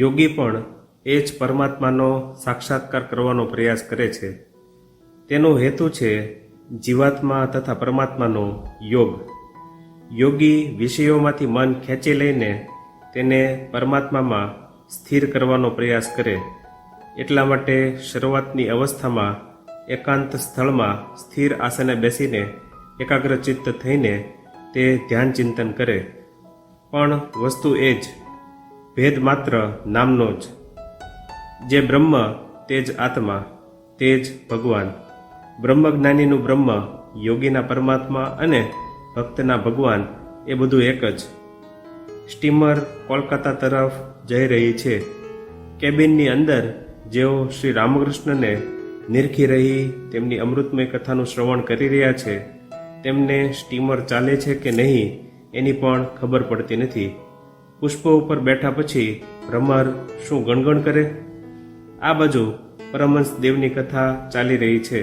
યોગી પણ એ જ પરમાત્માનો સાક્ષાત્કાર કરવાનો પ્રયાસ કરે છે. તેનો હેતુ છે જીવાત્મા તથા પરમાત્માનો યોગ. યોગી વિષયોમાંથી મન ખેંચી લઈને તેને પરમાત્મામાં સ્થિર કરવાનો પ્રયાસ કરે. એટલા માટે શરૂઆતની અવસ્થામાં એકાંત સ્થળમાં સ્થિર આસને બેસીને એકાગ્રચિત્ત થઈને તે ધ્યાન ચિંતન કરે. પણ વસ્તુ એ જ ભેદ માત્ર નામનો જ. જે બ્રહ્મ, તે જ આત્મા, તે જ ભગવાન. બ્રહ્મજ્ઞાનીનું બ્રહ્મ યોગીના પરમાત્મા અને ભક્તના ભગવાન એ બધું એક જ. સ્ટીમર કોલકાતા તરફ જઈ રહી છે. કેબિનની અંદર જેઓ શ્રી રામકૃષ્ણને નિરખી રહી, તેમની અમૃતમય કથાનું શ્રવણ કરી રહ્યા છે, તેમને સ્ટીમર ચાલે છે કે નહીં એની પણ ખબર પડતી નથી. પુષ્પો ઉપર બેઠા પછી ભ્રમર શું ગણગણ કરે? આ બાજુ પરમહંસ દેવની કથા ચાલી રહી છે.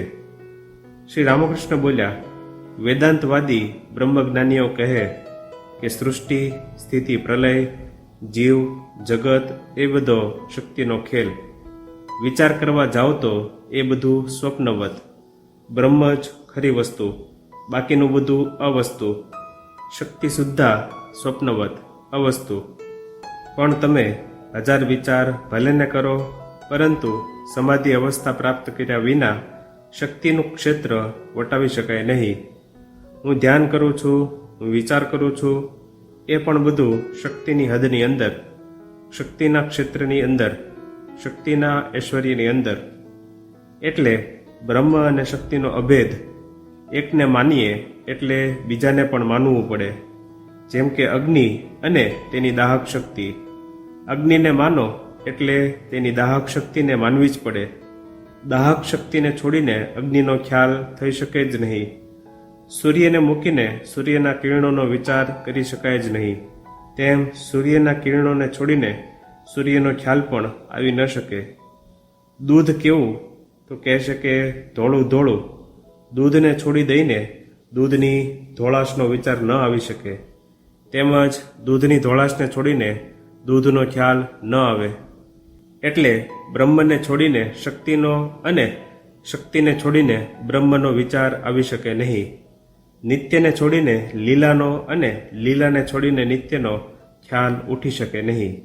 શ્રી રામકૃષ્ણ બોલ્યા, વેદાંતવાદી બ્રહ્મજ્ઞાનીઓ કહે કે સૃષ્ટિ, સ્થિતિ, પ્રલય, જીવ, જગત એ બધો શક્તિનો ખેલ. વિચાર કરવા જાઓ તો એ બધું સ્વપ્નવત. બ્રહ્મ જ ખરી વસ્તુ, બાકીનું બધું અવસ્તુ. શક્તિ સુદ્ધા સ્વપ્નવત. અવસ્તુ. પણ તમે હજાર વિચાર ભલે ને કરો, પરંતુ સમાધિ અવસ્થા પ્રાપ્ત કર્યા વિના શક્તિનું ક્ષેત્ર વટાવી શકાય નહીં. હું ધ્યાન કરું છું, હું વિચાર કરું છું, એ પણ બધું શક્તિની હદની અંદર, શક્તિના ક્ષેત્રની અંદર, શક્તિના ઐશ્વર્યની અંદર. એટલે બ્રહ્મ અને શક્તિનો અભેદ એકને માનીએ એટલે બીજાને પણ માનવું પડે. જેમ કે અગ્નિ અને તેની દાહક શક્તિ. અગ્નિને માનો એટલે તેની દાહક શક્તિને માનવી જ પડે. દાહક શક્તિને છોડીને અગ્નિનો ખ્યાલ થઈ શકે જ નહીં. સૂર્યને મૂકીને સૂર્યના કિરણોનો વિચાર કરી શકાય જ નહીં. તેમ સૂર્યના કિરણોને છોડીને સૂર્યનો ખ્યાલ પણ આવી ન શકે. દૂધ કેવું? તો કહેશે કે ધોળું ધોળું. દૂધને છોડી દઈને દૂધની ધોળાશનો વિચાર ન આવી શકે. તેમજ દૂધની ધોળાશને છોડીને દૂધનો ખ્યાલ ન આવે. એટલે બ્રહ્મને છોડીને શક્તિનો અને શક્તિને છોડીને બ્રહ્મનો વિચાર આવી શકે નહીં. નિત્યને છોડીને લીલાનો અને લીલાને છોડીને નિત્યનો ખ્યાલ ઉઠી શકે નહીં.